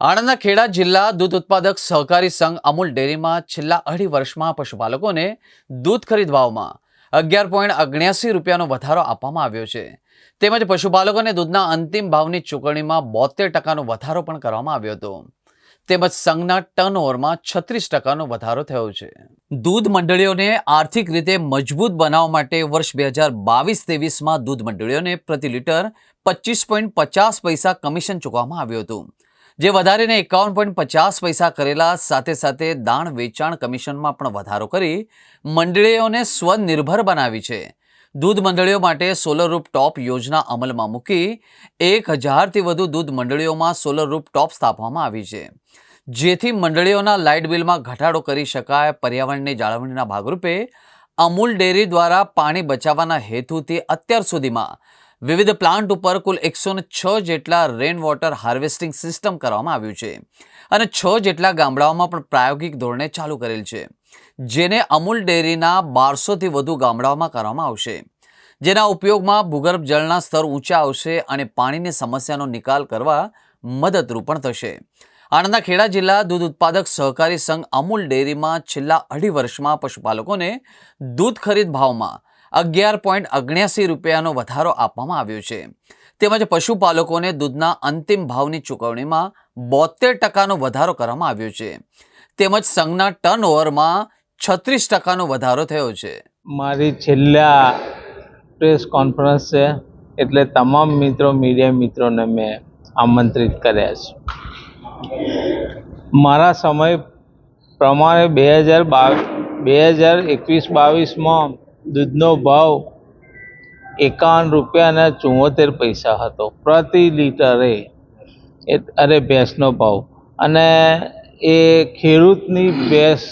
આણંદના ખેડા જિલ્લા દૂધ ઉત્પાદક સહકારી સંઘ અમૂલ ડેરીમાં છેલ્લા અઢી વર્ષમાં પશુપાલકોને દૂધ ખરીદ ભાવમાં અગિયાર પોઈન્ટ અગ્યાસી રૂપિયાનો વધારો આપવામાં આવ્યો છે. તેમજ પશુપાલકોને દૂધના અંતિમ ભાવની ચૂકવણીમાં બોતેર ટકાનો વધારો પણ કરવામાં આવ્યો હતો. તેમજ સંઘના ટર્નઓવરમાં છત્રીસ ટકાનો વધારો થયો છે. દૂધ મંડળીઓને આર્થિક રીતે મજબૂત બનાવવા માટે વર્ષ બે હજાર બાવીસ ત્રેવીસમાં દૂધ મંડળીઓને પ્રતિ લીટર પચીસ પોઈન્ટ પચાસ પૈસા કમિશન ચૂકવવામાં આવ્યું હતું. જે વધારીને એકાવન પોઈન્ટ પચાસ પૈસા કરેલા, સાથે સાથે દાણ વેચાણ કમિશનમાં પણ વધારો કરી મંડળીઓને સ્વનિર્ભર બનાવી છે. દૂધ મંડળીઓ માટે સોલર રૂપ ટોપ યોજના અમલમાં મૂકી એક હજારથી વધુ દૂધ મંડળીઓમાં સોલર રૂપ ટોપ સ્થાપવામાં આવી છે. જેથી મંડળીઓના લાઇટ બિલમાં ઘટાડો કરી શકાય. પર્યાવરણની જાળવણીના ભાગરૂપે અમૂલ ડેરી દ્વારા પાણી બચાવવાના હેતુથી અત્યાર સુધીમાં વિવિધ પ્લાન્ટ ઉપર કુલ એકસો છ જેટલા રેન વોટર હાર્વેસ્ટિંગ સિસ્ટમ કરવામાં આવ્યું છે અને છ જેટલા ગામડાઓમાં પણ પ્રાયોગિક ધોરણે ચાલુ કરેલ છે, જેને અમૂલ ડેરીના બારસોથી વધુ ગામડાઓમાં કરવામાં આવશે. જેના ઉપયોગમાં ભૂગર્ભ જળના સ્તર ઊંચા આવશે અને પાણીની સમસ્યાનો નિકાલ કરવા મદદરૂપ પણ થશે. આણંદના ખેડા જિલ્લા દૂધ ઉત્પાદક સહકારી સંઘ અમૂલ ડેરીમાં છેલ્લા અઢી વર્ષમાં પશુપાલકોને દૂધ ખરીદ ભાવમાં અગિયાર પોઈન્ટ અગણ્યાસી રૂપિયાનો વધારો આપવામાં આવ્યો છે. તેમજ પશુપાલકોને દૂધના અંતિમ ભાવની ચૂકવણીમાં બોતેર ટકાનો વધારો કરવામાં આવ્યો છે. તેમજ સંઘના ટર્નઓવરમાં છત્રીસ ટકાનો વધારો થયો છે. મારી છેલ્લા પ્રેસ કોન્ફરન્સ છે, એટલે તમામ મિત્રો, મીડિયા મિત્રોને મેં આમંત્રિત કર્યા છે. મારા સમય પ્રમાણે બે હજાર બાવીસ બે હજાર એકવીસ બાવીસમાં દૂધનો ભાવ એકાવન રૂપિયા અને ચુમ્મોતેર પૈસા હતો. પ્રતિ લીટરે અરે ભેંસનો ભાવ. અને એ ખેડૂતની ભેંસ,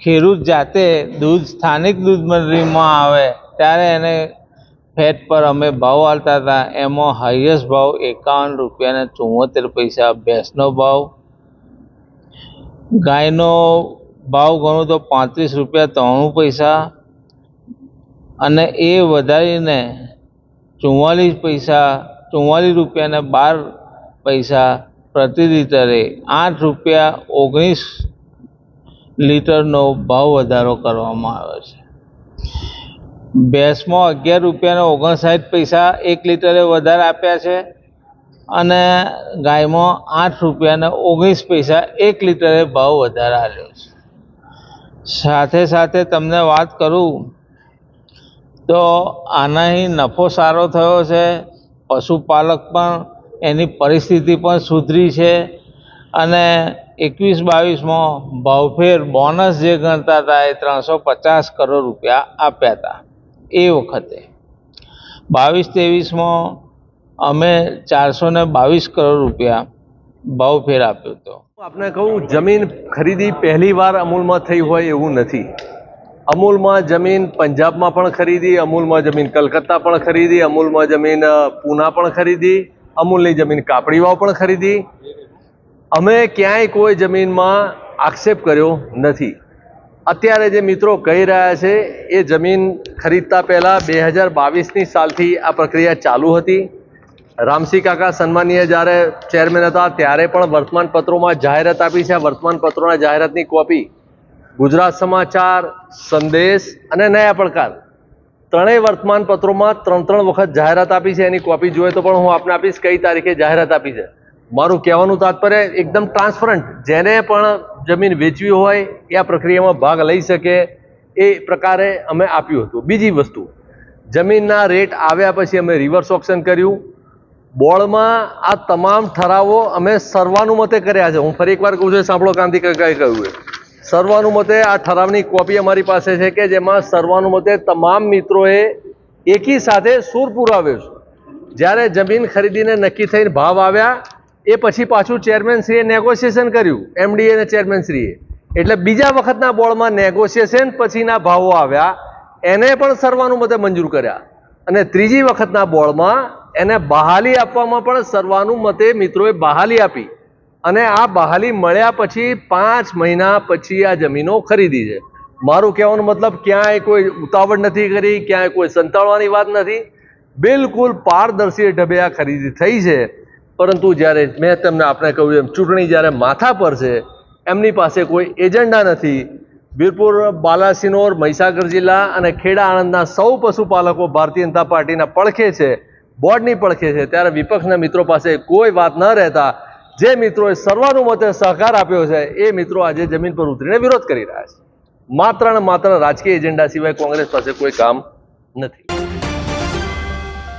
ખેડૂત જાતે દૂધ, સ્થાનિક દૂધ મંડળીમાં આવે ત્યારે એને ફેટ પર અમે ભાવ આવતા હતા. એમાં હાઈએસ્ટ ભાવ એકાવન રૂપિયાને ને પૈસા. ભેંસનો ભાવ, ગાયનો ભાવ ગણો તો પાંત્રીસ રૂપિયા ત્રાણું પૈસા. અને એ વધારીને ચુમ્માલીસ પૈસા ચુમ્માલીસ રૂપિયાને બાર પૈસા પ્રતિ લિટરે આઠ રૂપિયા ઓગણીસ લીટરનો ભાવ વધારો કરવામાં આવ્યો છે. ભેંસમાં અગિયાર રૂપિયાને ઓગણસાઠ પૈસા એક લીટરે વધારે આપ્યા છે અને ગાયમાં આઠ રૂપિયાને ઓગણીસ પૈસા એક લીટરે ભાવ વધારે આવ્યો છે. સાથે સાથે તમને વાત કરું તો આનાથી નફો સારો થયો છે, પશુપાલક પણ એની પરિસ્થિતિ પણ સુધરી છે અને એકવીસ બાવીસમાં ભાવફેર બોનસ જે ગણતા હતા એ ત્રણસો પચાસ કરોડ રૂપિયા આપ્યા હતા. એ વખતે બાવીસ ત્રેવીસમાં અમે ચારસો ને બાવીસ કરોડ રૂપિયા ભાવફેર આપ્યો હતો. આપને કહું, જમીન ખરીદી પહેલી વાર અમૂલમાં થઈ હોય એવું નથી. અમૂલમાં જમીન પંજાબમાં પણ ખરીદી, અમૂલમાં જમીન કલકત્તા પણ ખરીદી, અમૂલમાં જમીન પૂના પણ ખરીદી, અમૂલની જમીન કાપડીવાવ પણ ખરીદી. અમે ક્યાંય કોઈ જમીનમાં આક્ષેપ કર્યો નથી. અત્યારે જે મિત્રો કહી રહ્યા છે, એ જમીન ખરીદતા પહેલાં બે હજાર બાવીસની સાલથી આ પ્રક્રિયા ચાલુ હતી. રામસિંહ કાકા સન્માનીય જ્યારે ચેરમેન હતા, ત્યારે પણ વર્તમાનપત્રોમાં જાહેરાત આપી છે. આ વર્તમાનપત્રોના જાહેરાતની કોપી ગુજરાત સમાચાર, સંદેશ અને નયા પડકાર. ત્રણેય વર્તમાનપત્રોમાં ત્રણ ત્રણ વખત જાહેરાત આપી છે, એની કોપી જોઈએ તો પણ હું આપને આપીશ કઈ તારીખે જાહેરાત આપી છે. મારું કહેવાનું તાત્પર્ય એકદમ ટ્રાન્સપરન્ટ જેને પણ જમીન વેચવી હોય, એ આ પ્રક્રિયામાં ભાગ લઈ શકે, એ પ્રકારે અમે આપ્યું હતું. બીજી વસ્તુ, જમીનના રેટ આવ્યા પછી અમે રિવર્સ ઓપ્શન કર્યું. બોર્ડમાં આ તમામ ઠરાવો અમે સર્વાનુમતે કર્યા છે. હું ફરી એકવાર કહું છું સાંભળો કાંતિ કાકાએ કહ્યું સર્વાનુમતે આ ઠરાવની કોપી અમારી પાસે છે કે જેમાં સર્વાનુમતે તમામ મિત્રોએ એકી સાથે સૂર પુરાવ્યો છે. જ્યારે જમીન ખરીદીને નક્કી થઈને ભાવ આવ્યા, એ પછી પાછું ચેરમેનશ્રીએ નેગોશિએશન કર્યું, એમડીએ અને ચેરમેનશ્રીએ. એટલે બીજા વખતના બોર્ડમાં નેગોશિએશન પછીના ભાવો આવ્યા, એને પણ સર્વાનુમતે મંજૂર કર્યા. અને ત્રીજી વખતના બોર્ડમાં એને બહાલી આપવામાં પણ સર્વાનુમતે મિત્રોએ બહાલી આપી. અને આ બહાલી મળ્યા પછી પાંચ મહિના પછી આ જમીનો ખરીદી છે. મારું કહેવાનો મતલબ ક્યાંય કોઈ ઉતાવળ નથી કરી, ક્યાંય કોઈ સંતાડવાની વાત નથી. બિલકુલ પારદર્શી ઢબે આ ખરીદી થઈ છે. પરંતુ જ્યારે મેં તમને આપણે કહ્યું એમ, ચૂંટણી જ્યારે માથા પર છે, એમની પાસે કોઈ એજન્ડા નથી. વીરપુર, બાલાસિનોર, મહીસાગર જિલ્લા અને ખેડા આણંદના સૌ પશુપાલકો ભારતીય જનતા પાર્ટીના પડખે છે, બોર્ડની પડખે છે. ત્યારે વિપક્ષના મિત્રો પાસે કોઈ વાત ન રહેતા જે મિત્રોએ સર્વાનુમતે સહકાર આપ્યો છે, એ મિત્રો આજે જમીન પર ઉતરીને વિરોધ કરી રહ્યા છે. માત્ર ને માત્ર રાજકીય એજન્ડા સિવાય કોંગ્રેસ પાસે કોઈ કામ નથી.